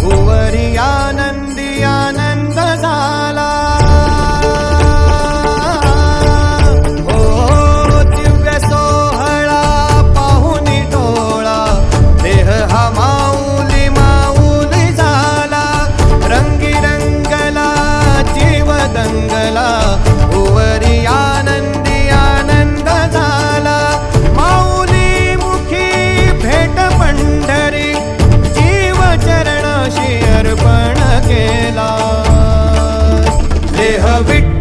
भुवरिया ದೇಹವಿಟ್ಟು